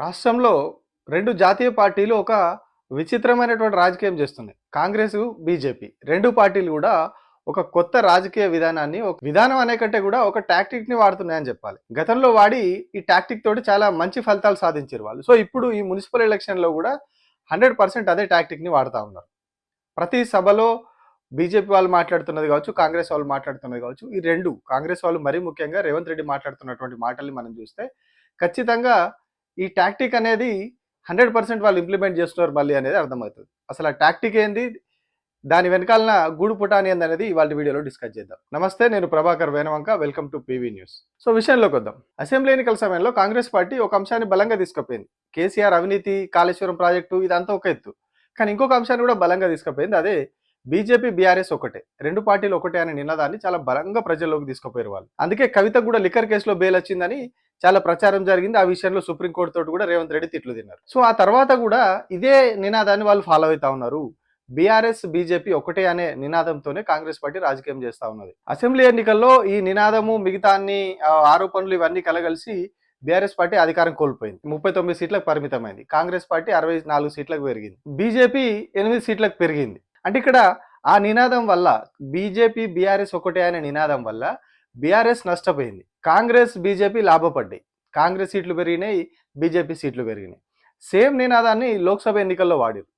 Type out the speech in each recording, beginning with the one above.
రాష్ట్రంలో రెండు జాతీయ పార్టీలు ఒక విచిత్రమైనటువంటి రాజకీయం చేస్తున్నాయి. కాంగ్రెస్ బీజేపీ. రెండు పార్టీలు కూడా ఒక కొత్త రాజకీయ విధానాన్ని ఒక విధానం అనే కంటే కూడా ఒక టాక్టిక్ని వాడుతున్నాయని చెప్పాలి. గతంలో వాడి ఈ టాక్టిక్ తోటి చాలా మంచి ఫలితాలు సాధించారు వాళ్ళు. సో ఇప్పుడు ఈ మున్సిపల్ ఎలక్షన్లో కూడా హండ్రెడ్ పర్సెంట్ అదే టాక్టిక్ని వాడుతూ ఉన్నారు. ప్రతి సభలో బీజేపీ వాళ్ళు మాట్లాడుతున్నది కావచ్చు కాంగ్రెస్ వాళ్ళు మాట్లాడుతున్నది కావచ్చు ఈ రెండు కాంగ్రెస్ వాళ్ళు మరీ ముఖ్యంగా రేవంత్ రెడ్డి మాట్లాడుతున్నటువంటి మాటల్ని మనం చూస్తే ఖచ్చితంగా ఈ టాక్టిక్ అనేది హండ్రెడ్ పర్సెంట్ వాళ్ళు ఇంప్లిమెంట్ చేస్తున్నారు మళ్ళీ అనేది అర్థమవుతుంది. అసలు ఆ టాక్టిక్ ఏంది? దాని వెనకాలన గూడు పుటాని అనేది ఇవాళ వీడియోలో డిస్కస్ చేద్దాం. నమస్తే నేను Prabhakar Venavanka welcome to PV news so విషయంలోకి వద్దాం. అసెంబ్లీ ఎన్నికల సమయంలో కాంగ్రెస్ పార్టీ ఒక అంశాన్ని బలంగా తీసుకుపోయింది. కేసీఆర్ అవినీతి కాళేశ్వరం ప్రాజెక్టు ఇదంతా ఒక ఎత్తు. కానీ ఇంకొక అంశాన్ని కూడా బలంగా తీసుకుపోయింది. అదే బీజేపీ బీఆర్ఎస్ ఒకటే. రెండు పార్టీలు ఒకటే అనే నినాదాన్ని చాలా బలంగా ప్రజల్లోకి తీసుకుపోయారు వాళ్ళు. అందుకే కవిత కూడా లిక్కర్ కేసులో బెయిల్ వచ్చిందని చాలా ప్రచారం జరిగింది. ఆ విషయంలో సుప్రీంకోర్టు తోటి కూడా రేవంత్ రెడ్డి తిట్లు తిన్నారు. సో ఆ తర్వాత కూడా ఇదే నినాదాన్ని వాళ్ళు ఫాలో అవుతా ఉన్నారు. బీఆర్ఎస్ బీజేపీ ఒకటే అనే నినాదంతోనే కాంగ్రెస్ పార్టీ రాజకీయం చేస్తా ఉన్నది. అసెంబ్లీ ఎన్నికల్లో ఈ నినాదము మిగతా అన్ని ఆరోపణలు ఇవన్నీ కలగలిసి బీఆర్ఎస్ పార్టీ అధికారం కోల్పోయింది. ముప్పై తొమ్మిది సీట్లకు పరిమితమైంది. కాంగ్రెస్ పార్టీ అరవై నాలుగు సీట్లకు పెరిగింది. బీజేపీ ఎనిమిది సీట్లకు పెరిగింది. అంటే ఇక్కడ ఆ నినాదం వల్ల బీజేపీ బీఆర్ఎస్ ఒకటే అనే నినాదం వల్ల బీఆర్ఎస్ నష్టపోయింది. కాంగ్రెస్ బీజేపీ లాభపడ్డాయి. కాంగ్రెస్ సీట్లు పెరిగినాయి బీజేపీ సీట్లు పెరిగినాయి. సేమ్ నినాదాన్ని లోక్సభ ఎన్నికల్లో వాడారు.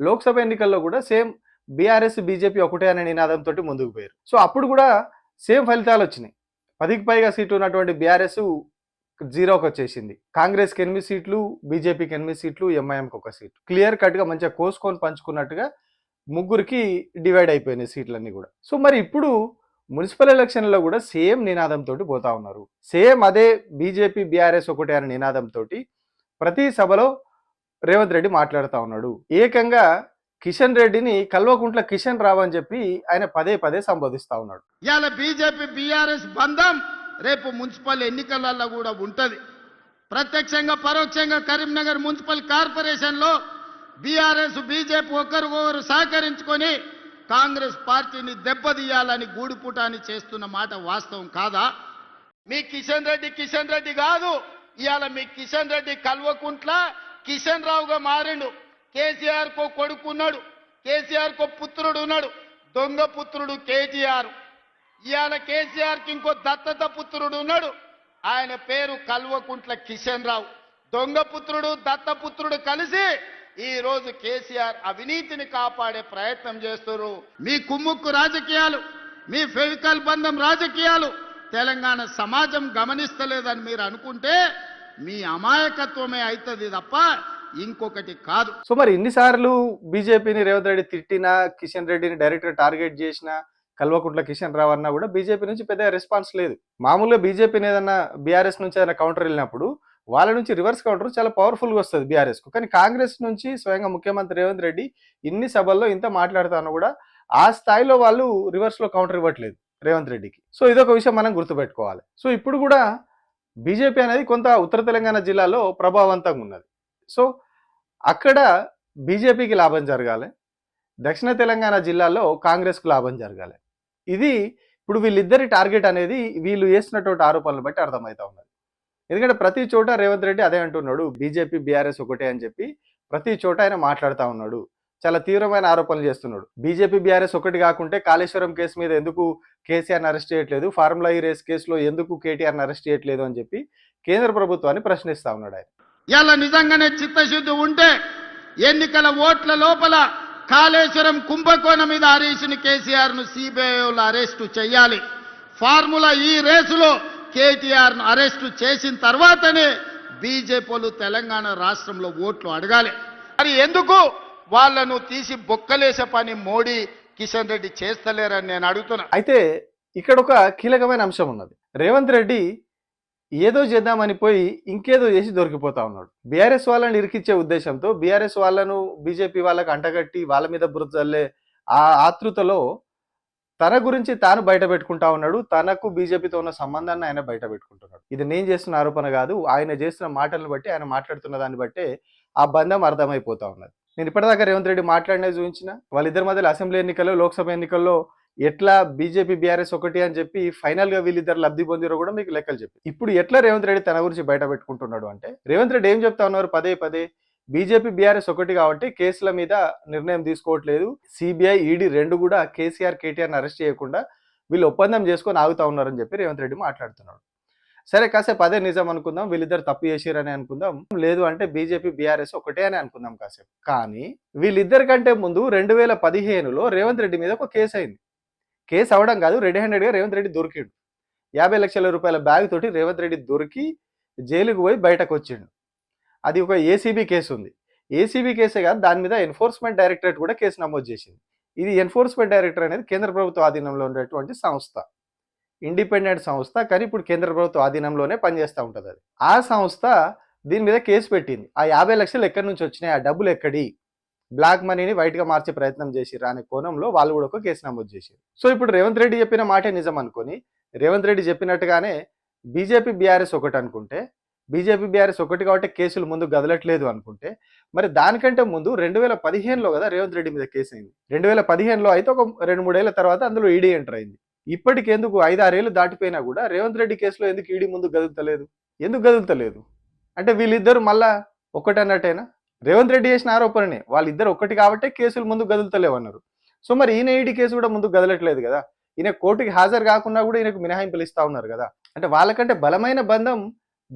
లోక్సభ ఎన్నికల్లో కూడా సేమ్ బీఆర్ఎస్ బీజేపీ ఒకటే అనే నినాదంతో ముందుకు పోయారు. సో అప్పుడు కూడా సేమ్ ఫలితాలు వచ్చినాయి. పదికి పైగా సీట్లు ఉన్నటువంటి బీఆర్ఎస్ జీరోకి వచ్చేసింది. కాంగ్రెస్కి ఎనిమిది సీట్లు బీజేపీకి ఎనిమిది సీట్లు ఎంఐఎంకి ఒక సీట్. క్లియర్ కట్గా మంచిగా కోసుకొని పంచుకున్నట్టుగా ముగ్గురికి డివైడ్ అయిపోయినాయి సీట్లన్నీ కూడా. సో మరి ఇప్పుడు మున్సిపల్ ఎలక్షన్లో కూడా సేమ్ నినాదంతో పోతా ఉన్నారు. సేమ్ అదే బీజేపీ బీఆర్ఎస్ ఒకటే అనే నినాదంతో ప్రతి సభలో రేవంత్ రెడ్డి మాట్లాడుతూ ఉన్నాడు. ఏకంగా కిషన్ రెడ్డిని కల్వకుంట్ల కిషన్ రావు అని చెప్పి ఆయన పదే పదే సంబోధిస్తా ఉన్నాడు. ఇవాళ బీజేపీ బీఆర్ఎస్ బంధం రేపు మున్సిపల్ ఎన్నికలలో కూడా ఉంటది. ప్రత్యక్షంగా పరోక్షంగా కరీంనగర్ మున్సిపల్ కార్పొరేషన్లో బీఆర్ఎస్ బీజేపీ ఒకరికొకరు సహకరించుకొని కాంగ్రెస్ పార్టీని దెబ్బతీయాలని గూడుపుటాని చేస్తున్న మాట వాస్తవం కాదా? మీ కిషన్ రెడ్డి కిషన్ రెడ్డి కాదు. ఇవాళ మీ కిషన్ రెడ్డి కల్వకుంట్ల కిషన్ రావుగా మారిండు. కేసీఆర్ కో కొడుకున్నాడు. కేసీఆర్ కో పుత్రుడు ఉన్నాడు దొంగ పుత్రుడు కేటీఆర్. ఇవాళ కేసీఆర్కి ఇంకో దత్తత పుత్రుడు ఉన్నాడు ఆయన పేరు కల్వకుంట్ల కిషన్ రావు. దొంగ పుత్రుడు దత్తపుత్రుడు కలిసి ఈ రోజు కేసీఆర్ అవినీతిని కాపాడే ప్రయత్నం చేస్తున్నారు. మీ కుమ్ముక్కు రాజకీయాలు మీ ఫెవికల్ బంధం రాజకీయాలు తెలంగాణ సమాజం గమనిస్తలేదని మీరు అనుకుంటే మీ అమాయకత్వమే అవుతుంది తప్ప ఇంకొకటి కాదు. సో మరి ఇన్నిసార్లు బీజేపీని రేవంత్ రెడ్డి తిట్టినా కిషన్ రెడ్డిని డైరెక్ట్ టార్గెట్ చేసినా కల్వకుంట్ల కిషన్ రావు అన్నా కూడా బీజేపీ నుంచి పెద్ద రెస్పాన్స్ లేదు. మామూలుగా బీజేపీని ఏదన్నా బీఆర్ఎస్ నుంచి ఏదైనా కౌంటర్ వెళ్ళినప్పుడు వాళ్ళ నుంచి రివర్స్ కౌంటర్ చాలా పవర్ఫుల్గా వస్తుంది బీఆర్ఎస్కు. కానీ కాంగ్రెస్ నుంచి స్వయంగా ముఖ్యమంత్రి రేవంత్ రెడ్డి ఇన్ని సభల్లో ఇంత మాట్లాడుతానో కూడా ఆ స్థాయిలో వాళ్ళు రివర్స్లో కౌంటర్ ఇవ్వట్లేదు రేవంత్ రెడ్డికి. సో ఇదొక విషయం మనం గుర్తుపెట్టుకోవాలి. సో ఇప్పుడు కూడా బీజేపీ అనేది కొంత ఉత్తర తెలంగాణ జిల్లాలో ప్రభావవంతంగా ఉన్నది. సో అక్కడ బీజేపీకి లాభం జరగాలి దక్షిణ తెలంగాణ జిల్లాలో కాంగ్రెస్కు లాభం జరగాలి. ఇది ఇప్పుడు వీళ్ళిద్దరి టార్గెట్ అనేది వీళ్ళు వేసినటువంటి ఆరోపణలు బట్టి అర్థమవుతా ఉన్నది. ఎందుకంటే ప్రతి చోట రేవంత్ రెడ్డి అదే అంటున్నాడు. బీజేపీ బీఆర్ఎస్ ఒకటే అని చెప్పి ప్రతి చోట ఆయన మాట్లాడుతూ ఉన్నాడు. చాలా తీవ్రమైన ఆరోపణలు చేస్తున్నాడు. బీజేపీ బీఆర్ఎస్ ఒకటి కాకుంటే కాళేశ్వరం కేసు మీద ఎందుకు కేసీఆర్ని అరెస్ట్ చేయట్లేదు? ఫార్ములా ఈ రేస్ కేసులో ఎందుకు కేటీఆర్ని అరెస్ట్ చేయట్లేదు అని చెప్పి కేంద్ర ప్రభుత్వాన్ని ప్రశ్నిస్తా ఉన్నాడు ఆయన. ఇలా నిజంగానే చిత్తశుద్ధి ఉంటే ఎన్నికల ఓట్ల లోపల కాళేశ్వరం కుంభకోణం మీద హరీష్ని కేసీఆర్ను అరెస్టు చేయాలి. ఫార్ములా ఈ రేసులో కేటీఆర్ను అరెస్టు చేసిన తర్వాతనే బీజేపీలు తెలంగాణ రాష్ట్రంలో ఓట్లు అడగాలి. మరి ఎందుకు వాళ్ళను తీసి బొక్కలేసే పని మోడీ కిషన్ రెడ్డి చేస్తలేరని నేను అడుగుతున్నా. అయితే ఇక్కడ ఒక కీలకమైన అంశం ఉన్నది. రేవంత్ రెడ్డి ఏదో చేద్దామని పోయి ఇంకేదో చేసి దొరికిపోతా ఉన్నాడు. బీఆర్ఎస్ వాళ్ళని ఇరికిచ్చే ఉద్దేశంతో బీఆర్ఎస్ వాళ్ళను బీజేపీ వాళ్ళకు అంటగట్టి వాళ్ళ మీద బురద చల్లే ఆ ఆతృతలో తన గురించి తాను బయట పెట్టుకుంటా ఉన్నాడు తనకు బీజేపీతో ఉన్న సంబంధాన్ని ఆయన బయట పెట్టుకుంటున్నాడు. ఇది నేను చేస్తున్న ఆరోపణ కాదు ఆయన చేస్తున్న మాటలను బట్టి ఆయన మాట్లాడుతున్న దాన్ని బట్టే ఆ బంధం అర్థమైపోతా ఉన్నది. నేను ఇప్పటిదాకా రేవంత్ రెడ్డి మాట్లాడినది చూపించిన వాళ్ళిద్దరి మధ్యలో అసెంబ్లీ ఎన్నికల్లో లోక్సభ ఎన్నికల్లో ఎట్లా బీజేపీ బీఆర్ఎస్ ఒకటి అని చెప్పి ఫైనల్గా వీళ్ళిద్దరు లబ్ధి పొందిరో కూడా మీకు లెక్కలు చెప్పి. ఇప్పుడు ఎట్లా రేవంత్ రెడ్డి తన గురించి బయట పెట్టుకుంటున్నాడు అంటే రేవంత్ రెడ్డి ఏం చెప్తా ఉన్నారు? పదే పదే బీజేపీ బీఆర్ఎస్ ఒకటి కాబట్టి కేసుల మీద నిర్ణయం తీసుకోవట్లేదు. సిబిఐ ఈడీ రెండు కూడా కేసీఆర్ కేటీఆర్ని అరెస్ట్ చేయకుండా వీళ్ళు ఒప్పందం చేసుకొని ఆగుతా ఉన్నారని చెప్పి రేవంత్ రెడ్డి మాట్లాడుతున్నాడు. సరే కాసేపు అదే నిజం అనుకుందాం. వీళ్ళిద్దరు తప్పు చేసిరని అనుకుందాం. లేదు అంటే బీజేపీ బీఆర్ఎస్ ఒకటే అని అనుకుందాం కాసేపు. కానీ వీళ్ళిద్దరి కంటే ముందు రెండు వేల పదిహేనులో రేవంత్ రెడ్డి మీద ఒక కేసు అయింది. కేసు అవడం కాదు రెడీ హ్యాండెడ్గా రేవంత్ రెడ్డి దొరికిండు. యాభై లక్షల రూపాయల బ్యాగ్ తోటి రేవంత్ రెడ్డి దొరికి జైలుకు పోయి బయటకు వచ్చిండు. అది ఒక ఏసీబీ కేసు ఉంది. ఏసీబీ కేసే కాదు దాని మీద ఎన్ఫోర్స్మెంట్ డైరెక్టరేట్ కూడా కేసు నమోదు చేసింది. ఇది ఎన్ఫోర్స్మెంట్ డైరెక్టర్ అనేది కేంద్ర ప్రభుత్వ ఆధీనంలో ఉండేటువంటి సంస్థ. ఇండిపెండెంట్ సంస్థ కానీ ఇప్పుడు కేంద్ర ప్రభుత్వ ఆధీనంలోనే పనిచేస్తూ ఉంటుంది అది. ఆ సంస్థ దీని మీద కేసు పెట్టింది. ఆ యాభై లక్షలు ఎక్కడి నుంచి వచ్చినాయి? ఆ డబ్బులు ఎక్కడి? బ్లాక్ మనీని వైట్గా మార్చే ప్రయత్నం చేసిర్రు అనే కోణంలో వాళ్ళు కూడా ఒక కేసు నమోదు చేశారు సో ఇప్పుడు రేవంత్ రెడ్డి చెప్పిన మాటే నిజం అనుకొని రేవంత్ రెడ్డి చెప్పినట్టుగానే బీజేపీ బీఆర్ఎస్ ఒకటి అనుకుంటే బీజేపీ బీఆర్ఎస్ ఒకటి కాబట్టి కేసులు ముందు గదలట్లేదు అనుకుంటే మరి దానికంటే ముందు రెండు వేల పదిహేనులో కదా రేవంత్ రెడ్డి మీద కేసు అయింది రెండు వేల పదిహేనులో అయితే ఒక రెండు మూడేళ్ళ తర్వాత అందులో ఈడీ ఎంటర్ అయింది. ఇప్పటికి ఎందుకు ఐదు ఆరేళ్ళు దాటిపోయినా కూడా రేవంత్ రెడ్డి కేసులో ఎందుకు ఈడీ ముందు గదులుతలేదు? ఎందుకు గదులుతలేదు? అంటే వీళ్ళిద్దరు మళ్ళా ఒకటి రేవంత్ రెడ్డి చేసిన ఆరోపణనే వాళ్ళిద్దరు ఒకటి కాబట్టే కేసులు ముందు గదులుతలేవు అన్నారు సో మరి ఈయన ఈడీ కేసు కూడా ముందు గదలట్లేదు కదా? ఈయన కోర్టుకి హాజరు కాకుండా కూడా ఈయనకు మినహాయింపులు ఇస్తా ఉన్నారు కదా? అంటే వాళ్ళకంటే బలమైన బంధం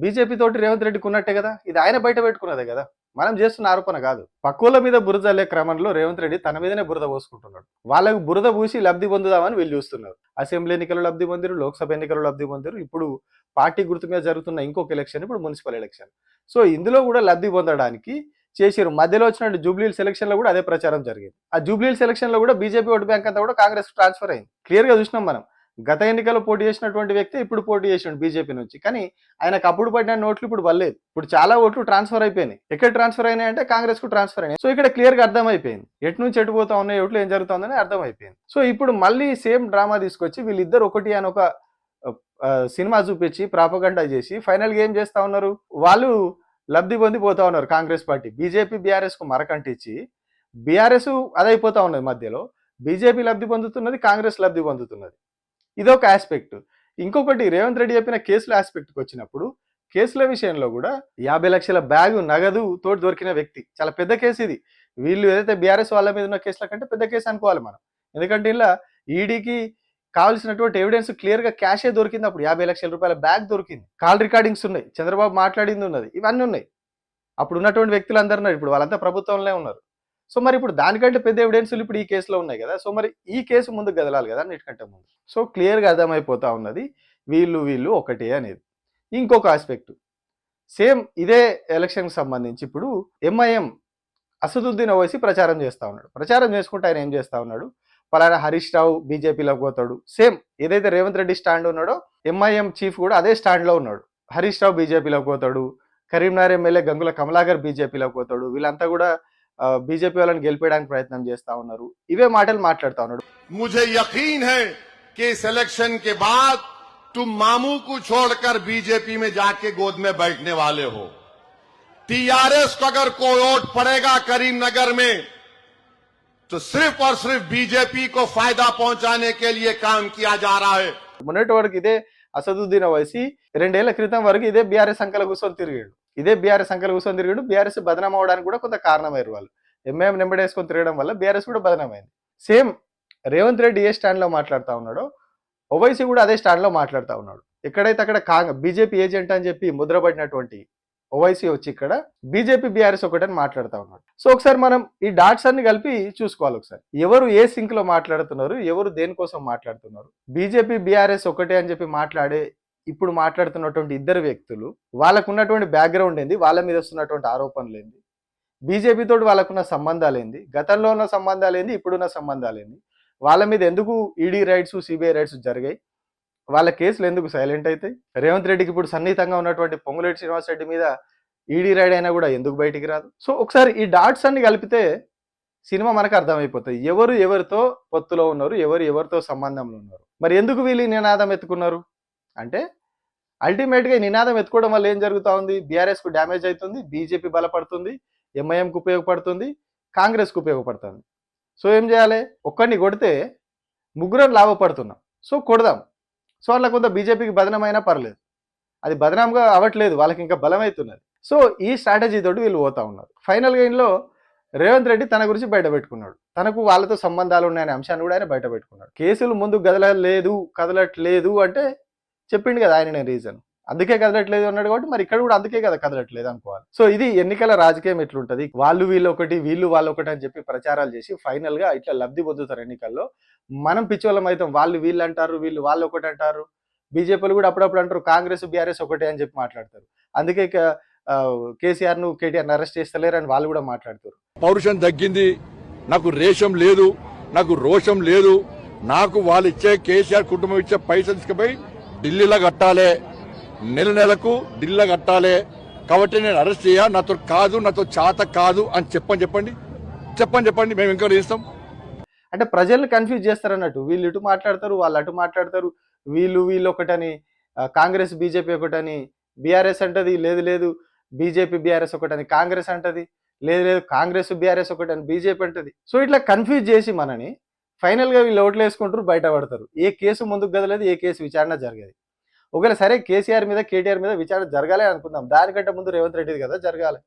బీజేపీ తోటి రేవంత్ రెడ్డికి ఉన్నట్టే కదా? ఇది ఆయన బయట పెట్టుకున్నదే కదా? మనం చేస్తున్న ఆరోపణ కాదు. పక్కుల మీద బురద అల్లే క్రమంలో రేవంత్ రెడ్డి తన మీదనే బురద పోసుకుంటున్నాడు. వాళ్ళకు బురద పూసి లబ్ధి పొందుదామని వీళ్ళు చూస్తున్నారు. అసెంబ్లీ ఎన్నికలు లబ్ధి పొందిరు లోక్సభ ఎన్నికలు లబ్ధి పొందిరు. ఇప్పుడు పార్టీ గుర్తు మీద జరుగుతున్న ఇంకొక ఎలక్షన్ ఇప్పుడు మున్సిపల్ ఎలక్షన్. సో ఇందులో కూడా లబ్ధి పొందడానికి చేసారు మధ్యలో వచ్చినట్టు జూబ్లీల్ సెలక్షన్లో కూడా అదే ప్రచారం జరిగింది. ఆ జూబ్లీల్ సెలక్షన్లో కూడా బీజేపీ ఓటు బ్యాంక్ అంతా కూడా కాంగ్రెస్ ట్రాన్స్ఫర్ అయింది. క్లియర్గా చూసినాం మనం. గత ఎన్నికల్లో పోటీ చేసినటువంటి వ్యక్తి ఇప్పుడు పోటీ చేసిండు బీజేపీ నుంచి. కానీ ఆయనకు అప్పుడు పడిన నోట్లు ఇప్పుడు వల్లేదు ఇప్పుడు చాలా ఓట్లు ట్రాన్స్ఫర్ అయిపోయినాయి. ఎక్కడ ట్రాన్స్ఫర్ అయినాయి అంటే కాంగ్రెస్కు ట్రాన్స్ఫర్ అయినాయి. సో ఇక్కడ క్లియర్గా అర్థమైపోయింది. ఎటు నుంచి ఎటు పోతా ఉన్నాయి ఎట్లు ఏం జరుగుతుందని అర్థమైపోయింది. సో ఇప్పుడు మళ్ళీ సేమ్ డ్రామా తీసుకొచ్చి వీళ్ళిద్దరు ఒకటి అని ఒక సినిమా చూపించి ప్రాపగండా చేసి ఫైనల్గా ఏం చేస్తా ఉన్నారు? వాళ్ళు లబ్ధి పొంది పోతా ఉన్నారు కాంగ్రెస్ పార్టీ. బీజేపీ బీఆర్ఎస్కు మరకంటిచ్చి బీఆర్ఎస్ అదైపోతా ఉన్నది మధ్యలో. బీజేపీ లబ్ధి పొందుతున్నది కాంగ్రెస్ లబ్ధి పొందుతున్నది. ఇదొక ఆస్పెక్ట్ ఇంకొకటి రేవంత్ రెడ్డి చెప్పిన కేసుల ఆస్పెక్ట్కి వచ్చినప్పుడు కేసుల విషయంలో కూడా యాభై లక్షల బ్యాగు నగదు తోటి దొరికిన వ్యక్తి. చాలా పెద్ద కేసు ఇది. వీళ్ళు ఏదైతే బీఆర్ఎస్ వాళ్ళ మీద ఉన్న కేసుల కంటే పెద్ద కేసు అనుకోవాలి మనం. ఎందుకంటే ఇలా ఈడీకి కావాల్సినటువంటి ఎవిడెన్స్ క్లియర్గా క్యాషే దొరికింది అప్పుడు యాభై లక్షల రూపాయల బ్యాగ్ దొరికింది. కాల్ రికార్డింగ్స్ ఉన్నాయి. చంద్రబాబు మాట్లాడింది ఉన్నది. ఇవన్నీ ఉన్నాయి. అప్పుడు ఉన్నటువంటి వ్యక్తులు అందరున్నారు ఇప్పుడు వాళ్ళంతా ప్రభుత్వంలో ఉన్నారు. సో మరి ఇప్పుడు దానికంటే పెద్ద ఎవిడెన్స్లు ఇప్పుడు ఈ కేసులో ఉన్నాయి కదా. సో మరి ఈ కేసు ముందు గదలాలి కదా అన్నిటికంటే ముందు. సో క్లియర్గా అర్థమైపోతా ఉన్నది వీళ్ళు వీళ్ళు ఒకటే అనేది. ఇంకొక ఆస్పెక్ట్ సేమ్ ఇదే ఎలక్షన్కి సంబంధించి ఇప్పుడు ఎంఐఎం అసదుద్దీన్ ఓవైసీ ప్రచారం చేస్తా ఉన్నాడు. ప్రచారం చేసుకుంటే ఆయన ఏం చేస్తా ఉన్నాడు? పలానా హరీష్ రావు బీజేపీలోకి పోతాడు. సేమ్ ఏదైతే రేవంత్ రెడ్డి స్టాండ్ ఉన్నాడో ఎంఐఎం చీఫ్ కూడా అదే స్టాండ్లో ఉన్నాడు. హరీష్ రావు బీజేపీలోకి పోతాడు. కరీంనగర్ ఎమ్మెల్యే గంగుల కమలాగర్ బీజేపీలోకి పోతాడు. వీళ్ళంతా కూడా బీజేపీ వాళ్ళని గెలిపేయడానికి ప్రయత్నం చేస్తా ఉన్నారు ఇవే మాటలు మాట్లాడుతా ఉన్నాడు मुझे यकीन है कि इस इलेक्शन के बाद तुम मामू को छोड़कर बीजेपी में जाके गोद में बैठने वाले हो टीआरएस को अगर कोई वोट पड़ेगा करीमनगर में तो सिर्फ और सिर्फ बीजेपी को फायदा पहुंचाने के लिए काम किया जा रहा है మొన్నటి వరకు ఇదే అసదుద్దీన్ ఓవైసీ రెండేళ్ల క్రితం వరకు ఇదే బీఆర్ఎస్ సంఖ్యలో కూర్చొని తిరిగాడు ఇదే బీఆర్ఎస్ సంఖ్యలో కూర్చొని తిరిగాడు. బీఆర్ఎస్ బదనాం అవడానికి కూడా కొంత కారణమయ్యారు వాళ్ళు. ఎంఏఎం నెంబడేసుకొని తిరగడం వల్ల బీఆర్ఎస్ కూడా బదనమైంది. సేమ్ రేవంత్ రెడ్డి ఏ స్టాండ్లో మాట్లాడుతా ఉన్నాడో ఓవైసీ కూడా అదే స్టాండ్లో ఉన్నాడు. ఎక్కడైతే అక్కడ కాంగ్ బీజేపీ ఏజెంట్ అని చెప్పి ముద్రపడినటువంటి ఓవైసీ వచ్చి ఇక్కడ బీజేపీ బీఆర్ఎస్ ఒకటని మాట్లాడుతా ఉన్నాడు. సో ఒకసారి మనం ఈ డాట్స్ అన్ని కలిపి చూసుకోవాలి ఒకసారి. ఎవరు ఏ సింక్లో మాట్లాడుతున్నారు ఎవరు దేనికోసం మాట్లాడుతున్నారు బీజేపీ బీఆర్ఎస్ ఒకటే అని చెప్పి మాట్లాడే ఇప్పుడు మాట్లాడుతున్నటువంటి ఇద్దరు వ్యక్తులు వాళ్ళకు ఉన్నటువంటి బ్యాక్గ్రౌండ్ ఏంది వాళ్ళ మీద వస్తున్నటువంటి ఆరోపణలు ఏంది? బీజేపీ తోటి వాళ్ళకున్న సంబంధాలు ఏంది? గతంలో ఉన్న సంబంధాలు ఏంది? ఇప్పుడున్న సంబంధాలు ఏంది? వాళ్ళ మీద ఎందుకు ఈడీ రైట్స్ సిబిఐ రైట్స్ జరిగాయి? వాళ్ళ కేసులు ఎందుకు సైలెంట్ అవుతాయి రేవంత్ రెడ్డికి ఇప్పుడు సన్నిహితంగా ఉన్నటువంటి పొంగులేటి శ్రీనివాస్ రెడ్డి మీద ఈడీ రైడ్ అయినా కూడా ఎందుకు బయటికి రాదు? సో ఒకసారి ఈ డాట్స్ అన్ని కలిపితే సినిమా మనకు అర్థమైపోతుంది ఎవరు ఎవరితో పొత్తులో ఉన్నారు? ఎవరు ఎవరితో సంబంధంలో ఉన్నారు? మరి ఎందుకు వీళ్ళు నినాదం ఎత్తుకున్నారు? అంటే అల్టిమేట్గా నినాదం ఎత్తుకోవడం వల్ల ఏం జరుగుతూ ఉంది? బీఆర్ఎస్కు డ్యామేజ్ అవుతుంది బీజేపీ బలపడుతుంది ఎంఐఎంకు ఉపయోగపడుతుంది కాంగ్రెస్కు ఉపయోగపడుతుంది. సో ఏం చేయాలి? ఒక్కడిని కొడితే ముగ్గురం లాభపడుతున్నాం. సో కొడదాం. సో అట్లా కొంత బీజేపీకి బదనమైనా పర్లేదు. అది బదనాంగా అవ్వట్లేదు వాళ్ళకి ఇంకా బలమవుతున్నది సో ఈ స్ట్రాటజీ తోటి వీళ్ళు పోతా ఉన్నారు. ఫైనల్గా ఇంట్లో రేవంత్ రెడ్డి తన గురించి బయట పెట్టుకున్నాడు. తనకు వాళ్ళతో సంబంధాలు ఉన్నాయనే అంశాన్ని కూడా ఆయన బయట పెట్టుకున్నాడు. కేసులు ముందు కదలలేదు కదలట్లేదు అంటే చెప్పిండు కదా ఆయన నేను రీజన్ అందుకే కదలట్లేదు అన్నాడు కాబట్టి మరి ఇక్కడ కూడా అందుకే కదా కదలట్లేదు అనుకోవాలి. సో ఇది ఎన్నికల రాజకీయం ఎట్లుంటది? వాళ్ళు వీళ్ళు ఒకటి వీళ్ళు వాళ్ళు ఒకటి అని చెప్పి ప్రచారాలు చేసి ఫైనల్గా ఇట్లా లబ్ధి పొందుతారు ఎన్నికల్లో. మనం పిచ్చోళ్ళం అవుతాం. వాళ్ళు వీళ్ళు అంటారు వీళ్ళు వాళ్ళు ఒకటి అంటారు. బీజేపీలు కూడా అప్పుడప్పుడు అంటారు కాంగ్రెస్ బీఆర్ఎస్ ఒకటే అని చెప్పి మాట్లాడతారు. అందుకే కేసీఆర్ను కేటీఆర్ అరెస్ట్ చేస్తలేరు అని వాళ్ళు కూడా మాట్లాడతారు. పౌరుషం తగ్గింది. నాకు రేషం లేదు. నాకు రోషం లేదు. నాకు వాళ్ళు ఇచ్చే కేసీఆర్ కుటుంబం ఇచ్చే పైసలు తీసుకుపోయి ఢిల్లీలో కట్టాలి. నెల నెలకు ఢిల్లీలో కట్టాలి. కాబట్టి నేను అరెస్ట్ చేయ నాతో కాదు నాతో చాత కాదు అని చెప్పని చెప్పండి. చెప్పని చెప్పండి మేము ఇంకా చేస్తాం. అంటే ప్రజల్ని కన్ఫ్యూజ్ చేస్తారు అన్నట్టు వీళ్ళు ఇటు మాట్లాడతారు వాళ్ళు అటు మాట్లాడతారు. వీళ్ళు వీళ్ళు ఒకటని కాంగ్రెస్ బీజేపీ ఒకటని. బీఆర్ఎస్ అంటది లేదు లేదు. బీజేపీ బీఆర్ఎస్ ఒకటని. కాంగ్రెస్ అంటది లేదు లేదు. కాంగ్రెస్ బీఆర్ఎస్ ఒకటని. బీజేపీ అంటది. సో ఇట్లా కన్ఫ్యూజ్ చేసి మనని ఫైనల్గా వీళ్ళు ఓట్లు వేసుకుంటారు బయట పడతారు. ఏ కేసు ముందుకు గదలేదు ఏ కేసు విచారణ జరగదు. ఒకవేళ సరే కేసీఆర్ మీద కేటీఆర్ మీద విచారణ జరగాలి అనుకుందాం. దానికంటే ముందు రేవంత్ రెడ్డిది కదా జరగాలి.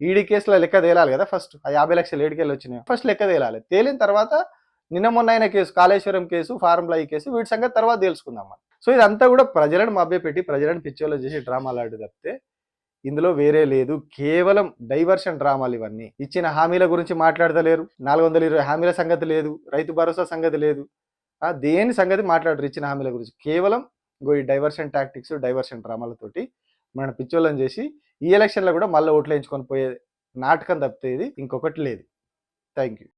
ఈడీ కేసులో లెక్క తేలాలి కదా ఫస్ట్. ఆ యాభై లక్షలు ఏడుకెళ్ళి వచ్చినాయి. ఫస్ట్ లెక్క తేలాలి. తేలిన తర్వాత నిన్న మొన్న అయిన కేసు కాళేశ్వరం కేసు ఫార్ములా ఈ కేసు వీటి సంగతి తర్వాత తెలుసుకుందాం మనం. సో ఇదంతా కూడా ప్రజలను మభ్యపెట్టి ప్రజలను పిచ్చోలో చేసి డ్రామాలు ఆడు తప్పితే ఇందులో వేరే లేదు. కేవలం డైవర్షన్ డ్రామాలు ఇవన్నీ. ఇచ్చిన హామీల గురించి మాట్లాడతలేరు. నాలుగు వందల ఇరవై హామీల సంగతి లేదు. రైతు భరోసా సంగతి లేదు. దేని సంగతి మాట్లాడరు ఇచ్చిన హామీల గురించి. కేవలం ఇంకో ఈ డైవర్షన్ టాక్టిక్స్ డైవర్షన్ డ్రామాలతోటి మన పిచ్చోళ్ళని చేసి ఈ ఎలక్షన్లో కూడా మళ్ళీ ఓట్లు వేయించుకొని పోయే నాటకం తప్పితే ఇది ఇంకొకటి లేదు. Thank you